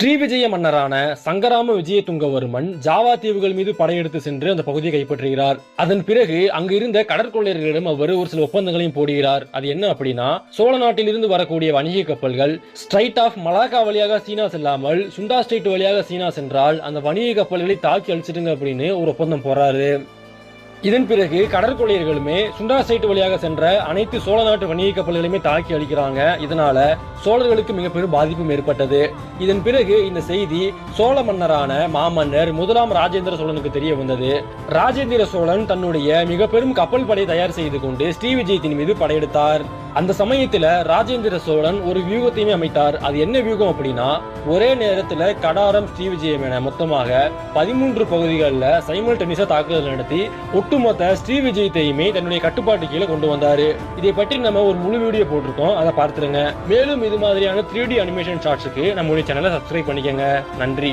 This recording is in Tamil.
ஸ்ரீவிஜய மன்னரான சங்கராம விஜயதுங்கவர்மன் ஜாவா தீவுகள் மீது படையெடுத்து சென்று அந்த பகுதியை கைப்பற்றுகிறார். அதன் பிறகு அங்கு இருந்த கடற்கொள்ளையர்களிடம் அவர் ஒரு சில ஒப்பந்தங்களையும் போடுகிறார். அது என்ன அப்படின்னா சோழ நாட்டிலிருந்து வரக்கூடிய வணிக கப்பல்கள் ஸ்ட்ரைட் ஆஃப் மலாக்கா வழியாக சீனா செல்லாமல் சுண்டா ஸ்ட்ரைட் வழியாக சீனா சென்றால் அந்த வணிக கப்பல்களை தாக்கி அழிச்சிடுங்க அப்படின்னு ஒரு ஒப்பந்தம் போறாரு இதன் பிறகு கடற்கொள்ளையர்களுமே சுண்டா ஸ்ட்ரைட் வழியாக சென்ற அனைத்து சோழ நாட்டு வணிக கப்பல்களையுமே தாக்கி அழிக்கிறாங்க. இதனால சோழர்களுக்கு மிக பெரும் பாதிப்பும் ஏற்பட்டது. இதன் பிறகு இந்த செய்தி சோழ மன்னரான மாமன்னர் முதலாம் ராஜேந்திர சோழனுக்கு தெரிய வந்தது. ராஜேந்திர சோழன் தன்னுடைய மிக பெரும் கப்பல் படை தயார் செய்து கொண்டு ஸ்ரீவிஜயத்தின் மீது படையெடுத்தார். அந்த சமயத்துல ராஜேந்திர சோழன் ஒரு வியூகத்தையுமே அமைத்தார். அது என்ன வியூகம் அப்படின்னா ஒரே நேரத்துல கடாரம் ஸ்ரீவிஜயம் என மொத்தமாக பதிமூன்று பகுதிகளில் சைமல் சைமல்டனிஸா தாக்குதல் நடத்தி ஒட்டுமொத்த ஸ்ரீவிஜயத்தையுமே தன்னுடைய கட்டுப்பாட்டு கீழே கொண்டு வந்தாரு. இதை பற்றி நம்ம ஒரு முழு வீடியோ போட்டிருக்கோம். அதை பார்த்துருங்க. மேலும் இது மாதிரியான த்ரீ டி அனிமேஷன் ஷார்ட்ஸுக்கு நம்மளுடைய சேனலை சப்ஸ்கிரைப் பண்ணிக்கங்க. நன்றி.